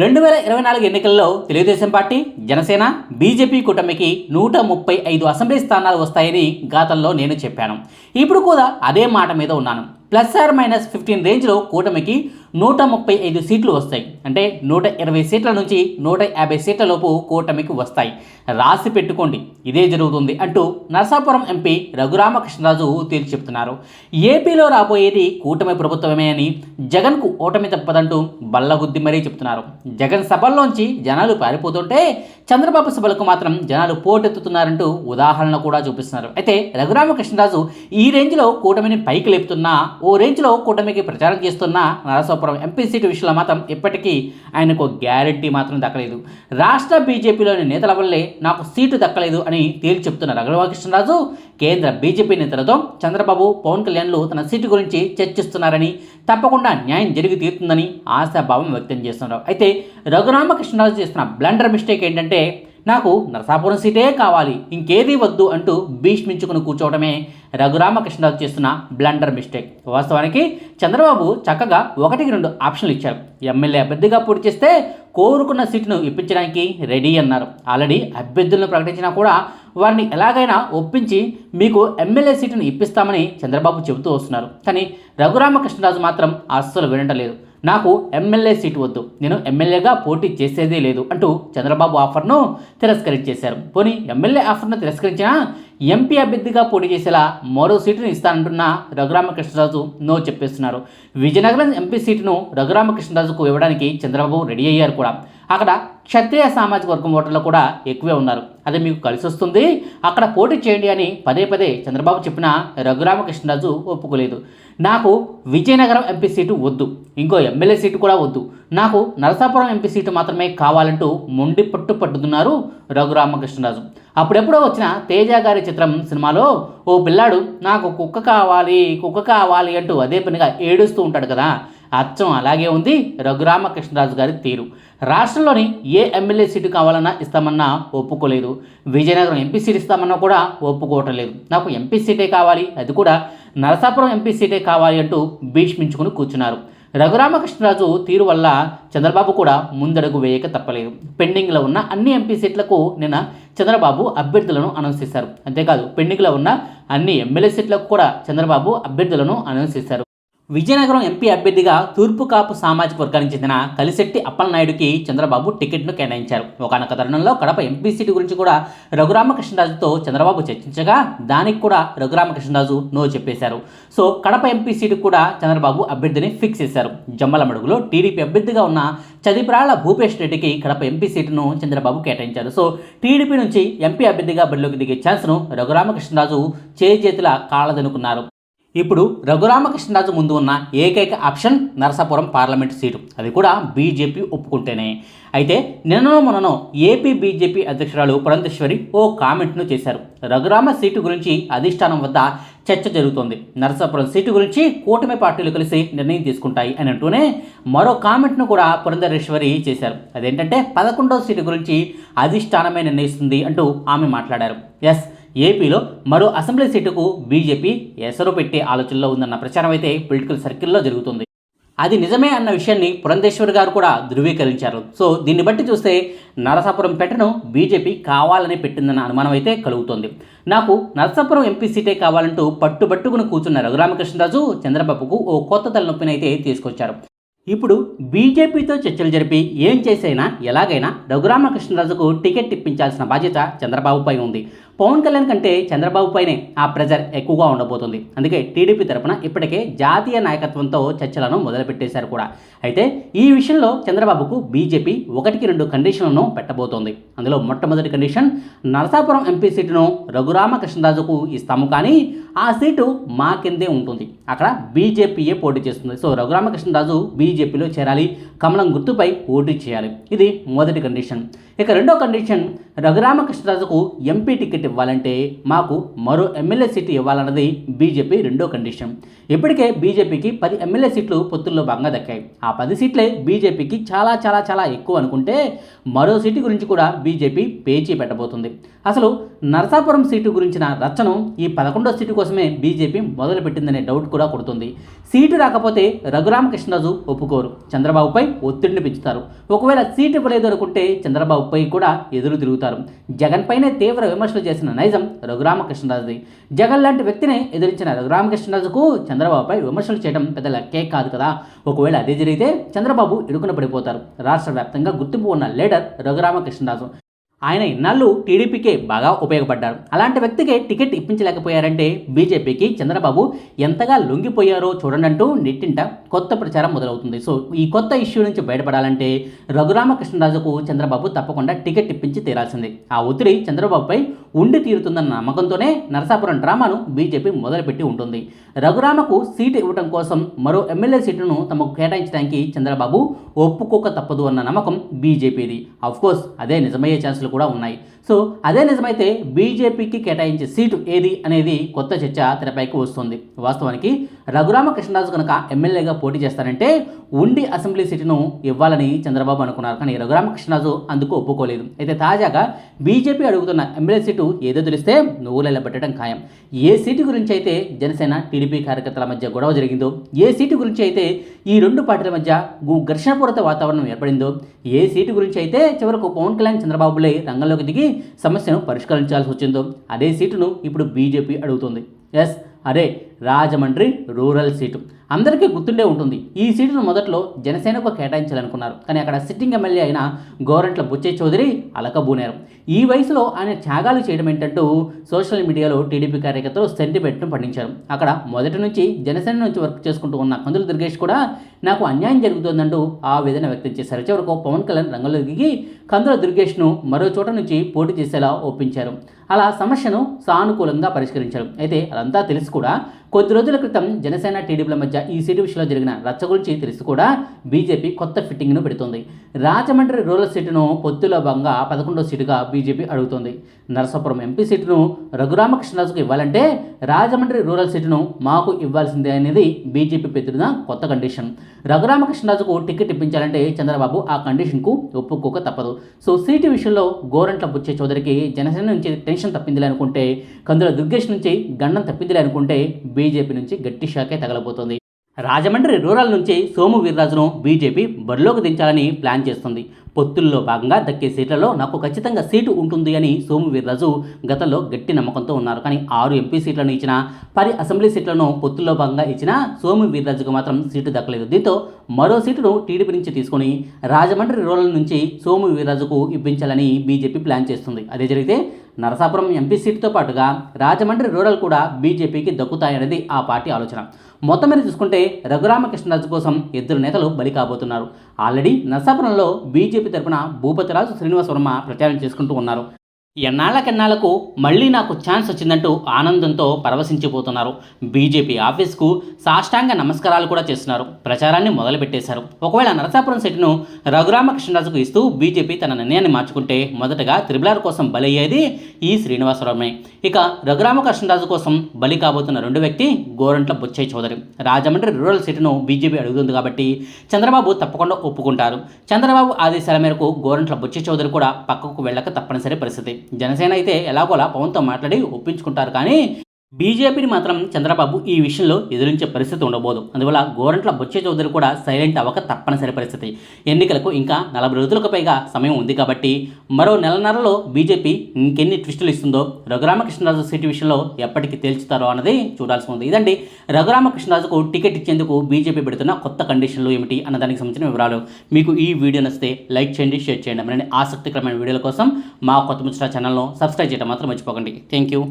రెండు వేల ఇరవై నాలుగు ఎన్నికల్లో తెలుగుదేశం పార్టీ జనసేన బీజేపీ కూటమికి నూట ముప్పై ఐదు అసెంబ్లీ స్థానాలు వస్తాయని గతంలో నేను చెప్పాను. ఇప్పుడు కూడా అదే మాట మీద ఉన్నాను. ప్లస్ ఆర్ మైనస్ ఫిఫ్టీన్ రేంజ్లో కూటమికి నూట ముప్పై ఐదు సీట్లు వస్తాయి. అంటే నూట ఇరవై సీట్ల నుంచి నూట యాభై సీట్ల లోపు కూటమికి వస్తాయి. రాసి పెట్టుకోండి. ఇదే జరుగుతుంది అంటూ నరసాపురం ఎంపీ రఘురామకృష్ణరాజు తేల్చి చెప్తున్నారు. ఏపీలో రాబోయేది కూటమి ప్రభుత్వమే అని జగన్కు ఓటమి తప్పదంటూ బల్లగుద్ది మరీ చెప్తున్నారు. జగన్ సభల్లోంచి జనాలు పారిపోతుంటే చంద్రబాబు సభలకు మాత్రం జనాలు పోటెత్తుతున్నారంటూ ఉదాహరణ కూడా చూపిస్తున్నారు. అయితే రఘురామకృష్ణరాజు ఈ రేంజ్లో కూటమిని పైకి లేపుతున్నా ఓ రేంజ్లో కూటమికి ప్రచారం చేస్తున్న నరసాపురం ఎంపీ సీటు విషయంలో మాత్రం ఇప్పటికీ ఆయనకు గ్యారంటీ మాత్రం దక్కలేదు. రాష్ట్ర బీజేపీలోని నేతల వల్లే నాకు సీటు దక్కలేదు అని తేల్చి చెప్తున్న రఘురామకృష్ణరాజు కేంద్ర బీజేపీ నేతలతో చంద్రబాబు పవన్ కళ్యాణ్లు తన సీటు గురించి చర్చిస్తున్నారని తప్పకుండా న్యాయం జరిగి తీరుతుందని ఆశాభావం వ్యక్తం చేస్తున్నారు. అయితే రఘురామకృష్ణరాజు చేస్తున్న బ్లండర్ మిస్టేక్ ఏంటంటే నాకు నరసాపురం సీటే కావాలి ఇంకేది వద్దు అంటూ భీష్మించుకుని కూర్చోవడమే రఘురామకృష్ణరాజు చేస్తున్న బ్లండర్ మిస్టేక్ వాస్తవానికి చంద్రబాబు చక్కగా ఒకటికి రెండు ఆప్షన్లు ఇచ్చారు. ఎమ్మెల్యే అభ్యర్థిగా పోటీ చేస్తే కోరుకున్న సీటును ఇప్పించడానికి రెడీ అన్నారు. ఆల్రెడీ అభ్యర్థులను ప్రకటించినా కూడా వారిని ఎలాగైనా ఒప్పించి మీకు ఎమ్మెల్యే సీటును ఇప్పిస్తామని చంద్రబాబు చెబుతూ వస్తున్నారు. కానీ రఘురామకృష్ణరాజు మాత్రం అస్సలు వినటలేదు నాకు ఎమ్మెల్యే సీటు వద్దు. నేను ఎమ్మెల్యేగా పోటీ చేసేదే లేదు అంటూ చంద్రబాబు ఆఫర్ను తిరస్కరించేశారు. పోనీ ఎమ్మెల్యే ఆఫర్ను తిరస్కరించినా ఎంపీ అభ్యర్థిగా పోటీ చేసేలా మరో సీటును ఇస్తానంటున్న రఘురామకృష్ణరాజు నో చెప్పేస్తున్నారు. విజయనగరం ఎంపీ సీటును రఘురామకృష్ణరాజుకు ఇవ్వడానికి చంద్రబాబు రెడీ అయ్యారు కూడా. అక్కడ క్షత్రియ సామాజిక వర్గం ఓటర్లు కూడా ఎక్కువే ఉన్నారు. అది మీకు కలిసి వస్తుంది. అక్కడ పోటీ చేయండి అని పదే పదే చంద్రబాబు చెప్పిన రఘురామకృష్ణరాజు ఒప్పుకోలేదు. నాకు విజయనగరం ఎంపీ సీటు వద్దు. ఇంకో ఎమ్మెల్యే సీటు కూడా వద్దు. నాకు నరసాపురం ఎంపీ సీటు మాత్రమే కావాలంటూ మొండి పట్టు పట్టుతున్నారు రఘురామకృష్ణరాజు. అప్పుడెప్పుడో వచ్చిన తేజ గారి చిత్రం సినిమాలో ఓ పిల్లాడు నాకు కుక్క కావాలి కుక్క కావాలి అంటూ అదే పనిగా ఏడుస్తూ ఉంటాడు కదా. అచ్చం అలాగే ఉంది. రఘురామకృష్ణరాజు గారి తీరు. రాష్ట్రంలోని ఏ ఎమ్మెల్యే సీటు కావాలన్నా ఇస్తామన్నా ఒప్పుకోలేదు. విజయనగరం ఎంపీ సీట్ ఇస్తామన్నా కూడా ఒప్పుకోవటం లేదు. నాకు ఎంపీ సీటే కావాలి. అది కూడా నరసాపురం ఎంపీ సీటే కావాలి అంటూ భీష్మించుకుని కూర్చున్నారు. రఘురామకృష్ణరాజు తీరు వల్ల చంద్రబాబు కూడా ముందడుగు వేయక తప్పలేదు. పెండింగ్లో ఉన్న అన్ని ఎంపీ సీట్లకు నిన్న చంద్రబాబు అభ్యర్థులను అనౌన్స్ చేశారు. అంతేకాదు పెండింగ్లో ఉన్న అన్ని ఎమ్మెల్యే సీట్లకు కూడా చంద్రబాబు అభ్యర్థులను అనౌన్స్ చేశారు. విజయనగరం ఎంపీ అభ్యర్థిగా తూర్పు కాపు సామాజిక వర్గానికి చెందిన కలిశెట్టి అప్పలనాయుడికి చంద్రబాబు టికెట్ను కేటాయించారు. ఒకనొక తరుణంలో కడప ఎంపీ సీటు గురించి కూడా రఘురామకృష్ణరాజుతో చంద్రబాబు చర్చించగా దానికి కూడా రఘురామకృష్ణరాజు నో చెప్పేశారు. సో కడప ఎంపీ సీటు కూడా చంద్రబాబు అభ్యర్థిని ఫిక్స్ చేశారు. జమ్మలమడుగులో టీడీపీ అభ్యర్థిగా ఉన్న చదిప్రాళ్ళ భూపేష్ రెడ్డికి కడప ఎంపీ సీటును చంద్రబాబు కేటాయించారు. సో టీడీపీ నుంచి ఎంపీ అభ్యర్థిగా బరిలోకి దిగే ఛాన్స్ను రఘురామకృష్ణరాజు చేజేతుల కాళ్ళదనుకున్నారు. ఇప్పుడు రఘురామకృష్ణరాజు ముందు ఉన్న ఏకైక ఆప్షన్ నరసాపురం పార్లమెంట్ సీటు. అది కూడా బీజేపీ ఒప్పుకుంటేనే. అయితే నిన్ననో మొన్ననో ఏపీ బీజేపీ అధ్యక్షురాలు పురంధేశ్వరి ఓ కామెంట్ను చేశారు. రఘురామ సీటు గురించి అధిష్టానం వద్ద చర్చ జరుగుతోంది. నరసాపురం సీటు గురించి కూటమి పార్టీలు కలిసి నిర్ణయం తీసుకుంటాయి అని అంటూనే మరో కామెంట్ను కూడా పురంధరేశ్వరి చేశారు. అదేంటంటే పదకొండవ సీటు గురించి అధిష్టానమే నిర్ణయిస్తుంది అంటూ ఆమె మాట్లాడారు. ఎస్ ఏపీలో మరో అసెంబ్లీ సీటుకు బీజేపీ ఎసరు పెట్టే ఆలోచనలో ఉందన్న ప్రచారం అయితే పొలిటికల్ సర్కిల్లో జరుగుతుంది. అది నిజమే అన్న విషయాన్ని పురంధేశ్వర్ గారు కూడా ధృవీకరించారు. సో దీన్ని బట్టి చూస్తే నరసాపురం పెట్టను బీజేపీ కావాలని పెట్టిందన్న అనుమానం అయితే కలుగుతోంది. నాకు నరసాపురం ఎంపీ సీటే కావాలంటూ పట్టుబట్టుకుని కూర్చున్న రఘురామకృష్ణరాజు చంద్రబాబుకు ఓ కొత్త తలనొప్పిని అయితే తీసుకొచ్చారు. ఇప్పుడు బీజేపీతో చర్చలు జరిపి ఏం చేసైనా ఎలాగైనా రఘురామకృష్ణరాజుకు టికెట్ ఇప్పించాల్సిన బాధ్యత చంద్రబాబుపై ఉంది. పవన్ కళ్యాణ్ కంటే చంద్రబాబు పైనే ఆ ప్రెజర్ ఎక్కువగా ఉండబోతుంది. అందుకే టీడీపీ తరపున ఇప్పటికే జాతీయ నాయకత్వంతో చర్చలను మొదలుపెట్టేశారు కూడా. అయితే ఈ విషయంలో చంద్రబాబుకు బీజేపీ ఒకటికి రెండు కండిషన్లను పెట్టబోతోంది. అందులో మొట్టమొదటి కండిషన్ నరసాపురం ఎంపీ సీటును రఘురామకృష్ణరాజుకు ఇస్తాము కానీ ఆ సీటు మా కిందే ఉంటుంది. అక్కడ బీజేపీయే పోటీ చేస్తుంది. సో రఘురామకృష్ణరాజు బీజేపీలో చేరాలి. కమలం గుర్తుపై పోటీ చేయాలి. ఇది మొదటి కండిషన్. ఇక రెండో కండిషన్ రఘురామకృష్ణరాజుకు ఎంపీ టికెట్ ఇవ్వాలంటే మాకు మరో ఎమ్మెల్యే సీటు ఇవ్వాలన్నది బీజేపీ రెండో కండిషన్. ఇప్పటికే బీజేపీకి పది ఎమ్మెల్యే సీట్లు పొత్తుల్లో భాగంగా దక్కాయి. ఆ పది సీట్లే బీజేపీకి చాలా చాలా చాలా ఎక్కువ అనుకుంటే మరో సీటు గురించి కూడా బీజేపీ పేచీ పెట్టబోతుంది. అసలు నరసాపురం సీటు గురించిన రచ్చను ఈ పదకొండో సీటు కోసమే బీజేపీ మొదలుపెట్టిందనే డౌట్ కూడా కొడుతుంది. సీటు రాకపోతే రఘురామకృష్ణరాజు ఒప్పుకోరు. చంద్రబాబుపై ఒత్తిడిని పెంచుతారు. ఒకవేళ సీటు ఇవ్వలేదు అనుకుంటే చంద్రబాబుపై కూడా ఎదురు తిరుగుతారు. జగన్ పైనే తీవ్ర విమర్శలు చేసిన నైజం రఘురామకృష్ణరాజుది. జగన్ లాంటి వ్యక్తినే ఎదిరించిన రఘురామకృష్ణరాజుకు చంద్రబాబుపై విమర్శలు చేయడం పెద్ద లక్కే కాదు కదా. ఒకవేళ అదే జరిగితే చంద్రబాబు ఇరుకున పడిపోతారు. రాష్ట్ర వ్యాప్తంగా గుర్తింపు ఉన్న లీడర్ రఘురామకృష్ణరాజు. ఆయన ఇన్నాళ్ళు టీడీపీకే బాగా ఉపయోగపడ్డారు. అలాంటి వ్యక్తికి టికెట్ ఇప్పించలేకపోయారంటే బీజేపీకి చంద్రబాబు ఎంతగా లొంగిపోయారో చూడండి అంటూ నెట్టింట కొత్త ప్రచారం మొదలవుతుంది. సో ఈ కొత్త ఇష్యూ నుంచి బయటపడాలంటే రఘురామకృష్ణరాజుకు చంద్రబాబు తప్పకుండా టికెట్ ఇప్పించి తీరాల్సిందే. ఆ ఒత్తిడి చంద్రబాబుపై ఉండి తీరుతుందన్న నమ్మకంతోనే నరసాపురం డ్రామాను బీజేపీ మొదలుపెట్టి ఉంటుంది. రఘురామకు సీటు ఇవ్వడం కోసం మరో ఎమ్మెల్యే సీటును తమకు కేటాయించడానికి చంద్రబాబు ఒప్పుకోక తప్పదు అన్న నమ్మకం బీజేపీది. కోర్స్ అదే నిజమయ్యే ఛాన్సులు కూడా ఉన్నాయి. సో అదే నిజమైతే బీజేపీకి కేటాయించే సీటు ఏది అనేది కొత్త చర్చ తెరపైకి వస్తుంది. వాస్తవానికి రఘురామకృష్ణరాజు కనుక ఎమ్మెల్యేగా పోటీ చేస్తారంటే ఉండి అసెంబ్లీ సీటును ఇవ్వాలని చంద్రబాబు అనుకున్నారు. కానీ రఘురామకృష్ణరాజు అందుకు ఒప్పుకోలేదు. అయితే తాజాగా బీజేపీ అడుగుతున్న ఎమ్మెల్యే సీటు ఏదో తెలిస్తే నువ్వులెల్ల పెట్టడం ఖాయం. ఏ సీటు గురించి అయితే జనసేన టీడీపీ కార్యకర్తల మధ్య గొడవ జరిగిందో ఏ సీటు గురించి అయితే ఈ రెండు పార్టీల మధ్య ఘర్షణపూరిత వాతావరణం ఏర్పడిందో ఏ సీటు గురించి అయితే చివరకు పవన్ కళ్యాణ్ చంద్రబాబులే రంగంలోకి దిగి సమస్యను పరిష్కరించాల్సి వచ్చిందో అదే సీటును ఇప్పుడు బీజేపీ అడుగుతుంది. ఎస్ అదే రాజమండ్రి రూరల్ సీటు. అందరికీ గుర్తుండే ఉంటుంది ఈ సీటును మొదట్లో జనసేనకు కేటాయించాలనుకున్నారు. కానీ అక్కడ సిట్టింగ్ ఎమ్మెల్యే అయిన గోరంట్ల బుచ్చే చౌదరి అలకబూనారు. ఈ వయసులో ఆయన త్యాగాలు చేయడం ఏంటంటూ సోషల్ మీడియాలో టీడీపీ కార్యకర్తలు సెంటిమెంట్ను పండించారు. అక్కడ మొదటి నుంచి జనసేన నుంచి వర్క్ చేసుకుంటూ ఉన్న కందుల దుర్గేష్ కూడా నాకు అన్యాయం జరుగుతోందంటూ ఆవేదన వ్యక్తం చేశారు. చివరకు పవన్ కళ్యాణ్ రంగంలో దిగి కందుల దుర్గేష్ను మరో చోట నుంచి పోటీ చేసేలా ఒప్పించారు. అలా సమస్యను సానుకూలంగా పరిష్కరించారు. అయితే అదంతా తెలిసి కూడా కొద్ది రోజుల క్రితం జనసేన టీడీపీల మధ్య ఈ సీటు విషయంలో జరిగిన రచ్చ గురించి తెలిసి కూడా బీజేపీ కొత్త ఫిట్టింగ్ను పెడుతుంది. రాజమండ్రి రూరల్ సీటును పొత్తులో భాగంగా పదకొండో సీటుగా బీజేపీ అడుగుతోంది. నరసాపురం ఎంపీ సీటును రఘురామకృష్ణరాజుకు ఇవ్వాలంటే రాజమండ్రి రూరల్ సీటును మాకు ఇవ్వాల్సిందే అనేది బీజేపీ పెట్టిన కొత్త కండిషన్. రఘురామకృష్ణరాజుకు టికెట్ ఇప్పించాలంటే చంద్రబాబు ఆ కండిషన్కు ఒప్పుకోక తప్పదు. సో సీటు విషయంలో గోరంట్ల బుచ్చే చౌదరికి జనసేన నుంచి టెన్షన్ తప్పిందిలే అనుకుంటే కందుల దుర్గేష్ నుంచి గండం తప్పిందిలే అనుకుంటే బీజేపీ నుంచి గట్టి షాకే తగలబోతోంది. రాజమండ్రి రూరల్ నుంచి సోము వీర్రాజును బీజేపీ బరిలోకి దించాలని ప్లాన్ చేస్తుంది. పొత్తుల్లో భాగంగా దక్కే సీట్లలో నాకు ఖచ్చితంగా సీటు ఉంటుంది అని సోము వీర్రాజు గతంలో గట్టి నమ్మకంతో ఉన్నారు. కానీ ఆరు ఎంపీ సీట్లను ఇచ్చిన పది అసెంబ్లీ సీట్లను పొత్తుల్లో భాగంగా ఇచ్చిన సోము వీర్రాజుకు మాత్రం సీటు దక్కలేదు. దీంతో మరో సీటును టీడీపీ నుంచి తీసుకొని రాజమండ్రి రూరల్ నుంచి సోము వీర్రాజుకు ఇప్పించాలని బీజేపీ ప్లాన్ చేస్తుంది. అదే జరిగితే నరసాపురం ఎంపీ సీటుతో పాటుగా రాజమండ్రి రూరల్ కూడా బీజేపీకి దక్కుతాయనేది ఆ పార్టీ ఆలోచన. మొత్తం మీద చూసుకుంటే రఘురామకృష్ణరాజు కోసం ఇద్దరు నేతలు బలి కాబోతున్నారు. ఆల్రెడీ నరసాపురంలో బీజేపీ తరపున భూపతిరాజు శ్రీనివాస వర్మ ప్రచారం చేసుకుంటూ ఉన్నారు. ఎన్నాళ్ళకెన్నాళ్ళకు మళ్ళీ నాకు ఛాన్స్ వచ్చిందంటూ ఆనందంతో పరవశించిపోతున్నారు. బీజేపీ ఆఫీస్కు సాష్టాంగ నమస్కారాలు కూడా చేస్తున్నారు. ప్రచారాన్ని మొదలుపెట్టేశారు. ఒకవేళ నరసాపురం సీటును రఘురామకృష్ణరాజుకు ఇస్తూ బీజేపీ తన నిర్ణయాన్ని మార్చుకుంటే మొదటగా త్రిబులార్ కోసం బలయ్యేది ఈ శ్రీనివాసరావునే. ఇక రఘురామకృష్ణరాజు కోసం బలి కాబోతున్న రెండు వ్యక్తి గోరంట్ల బుచ్చయ్య చౌదరి. రాజమండ్రి రూరల్ సీటును బీజేపీ అడుగుతుంది కాబట్టి చంద్రబాబు తప్పకుండా ఒప్పుకుంటారు. చంద్రబాబు ఆదేశాల మేరకు గోరంట్ల బుచ్చయ్య చౌదరి కూడా పక్కకు వెళ్ళక తప్పనిసరి పరిస్థితి. జనసేన అయితే ఎలాగోలా పవన్తో మాట్లాడి ఒప్పించుకుంటారు కానీ బీజేపీని మాత్రం చంద్రబాబు ఈ విషయంలో ఎదిరించే పరిస్థితి ఉండబోదు. అందువల్ల గోరంట్ల బొచ్చే చౌదరి కూడా సైలెంట్ అవ్వక తప్పనిసరి పరిస్థితి. ఎన్నికలకు ఇంకా నలభై రోజులకు పైగా సమయం ఉంది కాబట్టి మరో నెలన్నరలో బీజేపీ ఇంకెన్ని ట్విస్టులు ఇస్తుందో రఘురామకృష్ణరాజు సీటు విషయంలో ఎప్పటికి తేల్చుతారో అన్నది చూడాల్సి ఉంది. ఇదండి రఘురామకృష్ణరాజుకు టికెట్ ఇచ్చేందుకు బీజేపీ పెడుతున్న కొత్త కండిషన్లు ఏమిటి అన్న దానికి సంబంధించిన వివరాలు మీకు ఈ వీడియో నచ్చితే లైక్ చేయండి షేర్ చేయండి. మరిన్ని ఆసక్తికరమైన వీడియోల కోసం మా కొత్త ముచ్చట ఛానల్ను సబ్స్క్రైబ్ చేయడం మాత్రం మర్చిపోకండి. Thank you.